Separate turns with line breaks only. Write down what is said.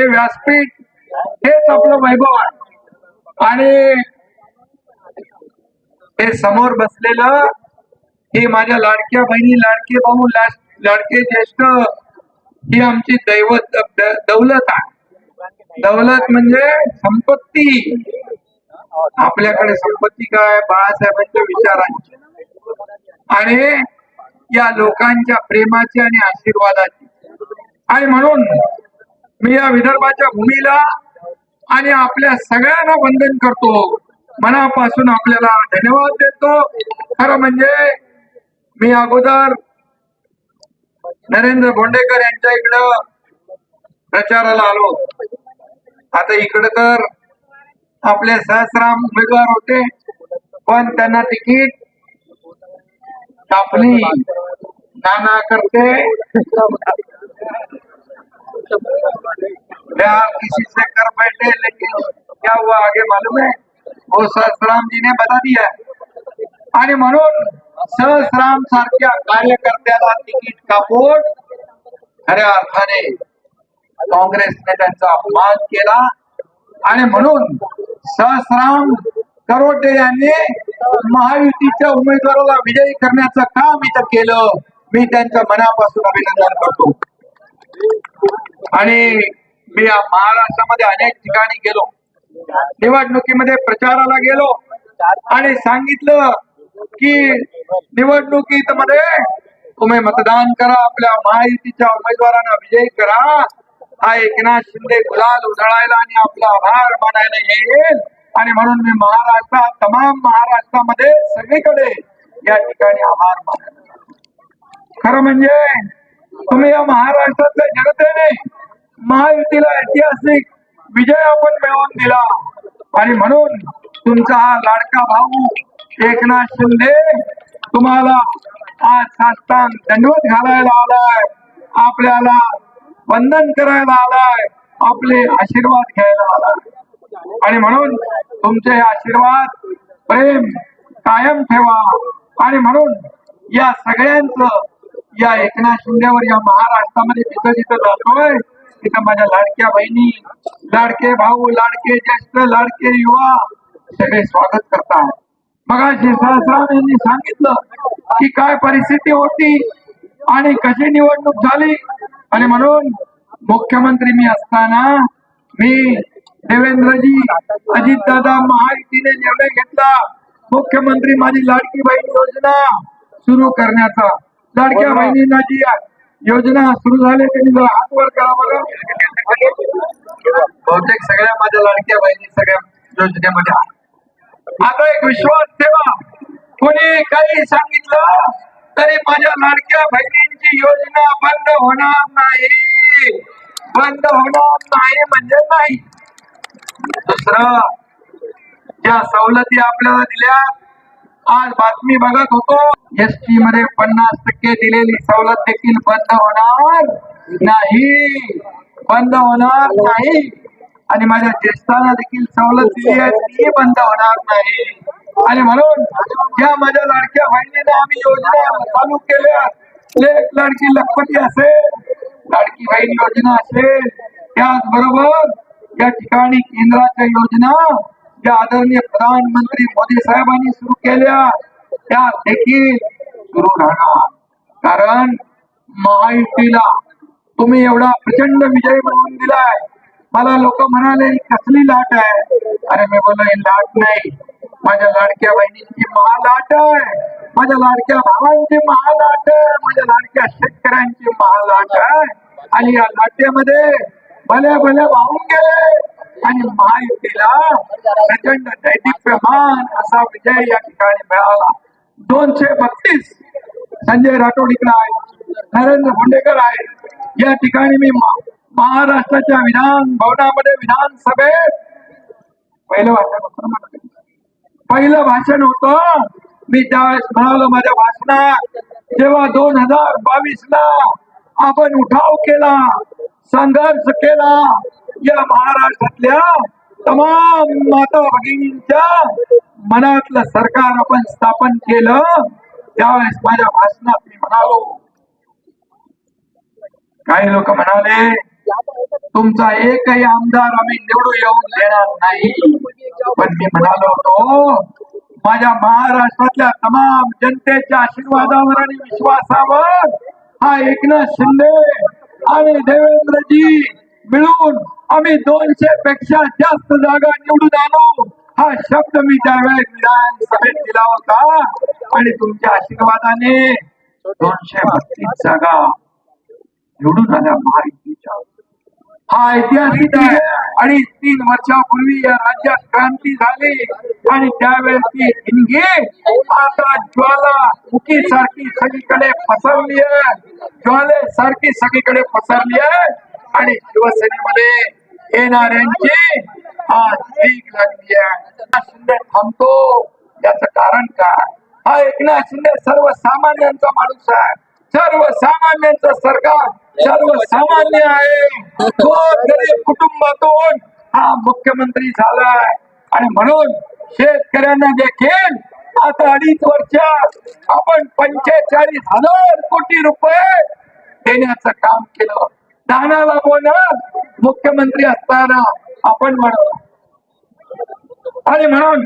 हे व्यासपीठ हेच आपलं वैभव आहे. आणि हे समोर बसलेलं ही माझ्या लाडक्या बहिणी लाडके भाऊ लाडके ज्येष्ठ ही आमची दैवत दौलत आहे. दौलत म्हणजे संपत्ती. आपल्याकडे संपत्ती काय? बाळासाहेबांच्या विचारांची. आणि या लोकांच्या प्रेमाची आणि आशीर्वादाची. आणि म्हणून मी या विदर्भाच्या भूमीला आणि आपल्या सगळ्यांना वंदन करतो. मनापासून आपल्याला धन्यवाद देतो. खरं म्हणजे मी अगोदर नरेंद्र भोंडेकर यांच्या इकडं प्रचाराला आलो. आता इकडे तर आपले सहस्राम उमेदवार होते पण त्यांना तिकीट कापली नाना करते. क्या किसी से कर बैठे लेकिन क्या हुआ आगे मालूम है? वो सहसराम जी ने बता दिया आणि म्हणून सहसराम सारख्या कार्यकर्त्याला तिकीट कापून खऱ्या अर्थाने काँग्रेसने त्यांचा अपमान केला। आणि म्हणून सहस्राम करोटे यांनी महायुतीच्या उमेदवाराला विजयी करण्याचं काम इथं केलं. मी त्यांच्या मनापासून अभिनंदन करतो. आणि मी या महाराष्ट्रामध्ये अनेक ठिकाणी गेलो. निवडणुकीमध्ये प्रचाराला गेलो. आणि सांगितलं की निवडणुकीत मध्ये तुम्ही मतदान करा आपल्या महायुतीच्या उमेदवारांना विजयी करा. हा एकनाथ शिंदे गुलाल उधळायला आणि आपला आभार मानायला येईल. आणि म्हणून मी महाराष्ट्रात तमाम महाराष्ट्रामध्ये सगळीकडे या ठिकाणी आभार मानायला खरं म्हणजे तुम्ही या महाराष्ट्रातल्या जनतेने महायुतीला ऐतिहासिक विजय आपण मिळवून दिला. आणि म्हणून तुमचा हा लाडका भाऊ एकनाथ शिंदे तुम्हाला आज साष्टांग दंडवत घालायला आलाय. आपल्याला वंदन करायला आलाय. आपले आशीर्वाद घ्यायला आलाय. आणि म्हणून तुमचे हे आशीर्वाद प्रेम कायम ठेवा. आणि म्हणून या सगळ्यांचं या एकनाथ शिंदेवर या महाराष्ट्रामध्ये जिथं जिथं जातोय. तिथं माझ्या लाडक्या बहिणी? लाडके भाऊ लाडके ज्येष्ठ लाडके युवा सगळे स्वागत करतात मग सहस्राम यांनी सांगितलं की काय परिस्थिती होती आणि कशी निवडणूक झाली? आणि म्हणून मुख्यमंत्री मी असताना मी देवेंद्रजी अजितदादा महायुतीने निर्णय घेतला. मुख्यमंत्री माझी लाडकी बहीण योजना सुरू करण्याचा. लाडक्या बहिणींना जी योजना सुरू झाली त्यांनी जरा हात वर करा बघा. बहुतेक सगळ्या माझ्या लाडक्या बहिणी सगळ्या योजनेमध्ये आता एक विश्वास ठेवा. कोणी काही सांगितलं तरी माझ्या लाडक्या बहिणींची योजना बंद होणार नाही. बंद होणार नाही म्हणजे नाही. दुसरं ज्या सवलती आपल्याला दिल्या आज बातमी बघत होतो. एस टी मध्ये पन्नास टक्के दिलेली सवलत देखील बंद होणार नाही. बंद होणार नाही. आणि माझ्या ज्येष्ठांना देखील सवलत दिली आहे. ती बंद होणार नाही. आणि म्हणून ज्या माझ्या लाडक्या बहिणीने आम्ही योजना चालू केल्या. लेख लाडकी लखपती असेल लाडकी बहीण योजना असेल. त्याचबरोबर या ठिकाणी केंद्राच्या योजना ज्या आदरणीय प्रधानमंत्री मोदी साहेबांनी सुरू केल्या त्या देखील सुरू राहणार. कारण महायुतीला तुम्ही एवढा प्रचंड विजय मिळवून दिलाय. मला लोक म्हणाले कसली लाट आहे? अरे मी बोललो ही लाट नाही. माझ्या लाडक्या बहिणींची महालाट आहे. माझ्या लाडक्या भावांची महालाट आहे. माझ्या लाडक्या शेतकऱ्यांची महालाट आहे. आणि या लाटेमध्ये भले भले वाहून गेले. आणि महायुतीला प्रचंड दैदिप्यमान असा विजय या ठिकाणी मिळाला. दोनशे बत्तीस संजय राठोड इकडे आहे नरेंद्र भोंडेकर आहे या ठिकाणी मी महाराष्ट्राच्या विधान भवनामध्ये विधानसभेत पहिलं भाषण पहिलं भाषण होत. मी त्यावेळेस म्हणालो माझ्या भाषणात जेव्हा दोन हजार बावीस ला आपण उठाव केला संघर्ष केला या महाराष्ट्रातल्या तमाम माता भगिनींच्या मनातलं सरकार आपण स्थापन केलं त्यावेळेस माझ्या भाषणात मी म्हणालो. काही लोक म्हणाले तुमचा एकही आमदार आम्ही निवडून येऊन देणार नाही. पण मी म्हणालो होतो माझ्या महाराष्ट्रातल्या तमाम जनतेच्या आशीर्वादावर आणि विश्वासावर हा एकनाथ शिंदे आणि देवेंद्रजी मिळून आम्ही दोनशे पेक्षा जास्त जागा निवडून आलो हा शब्द मी त्यावेळेस विधानसभेत दिला होता. आणि तुमच्या आशीर्वादाने दोनशे बत्तीस जागा निवडून आल्या महायुतीच्या. हा ऐतिहासिक आहे. आणि तीन वर्षापूर्वी या राज्यात क्रांती झाली. आणि त्यावेळेस ती हिंगे आता ज्वाला मुखी सारखी सगळीकडे पसरली आहे. ज्वाले सारखी सगळीकडे पसरली आहे. आणि शिवसेनेमध्ये येणाऱ्यांची आज भीक लागली आहे शिंदे थांबतो. याचं कारण काय? हा एकनाथ शिंदे सर्वसामान्यांचा माणूस आहे. सर्वसामान्यांचं सरकार सर्वसामान्य आहे. तो गरीब कुटुंबातून हा मुख्यमंत्री झालाय. आणि म्हणून शेतकऱ्यांना देखील आता अडीच वर्षात आपण पंचेचाळीस हजार कोटी रुपये देण्याचं काम केलं. नाना बाबूंना मुख्यमंत्री असताना आपण म्हणू आणि म्हणून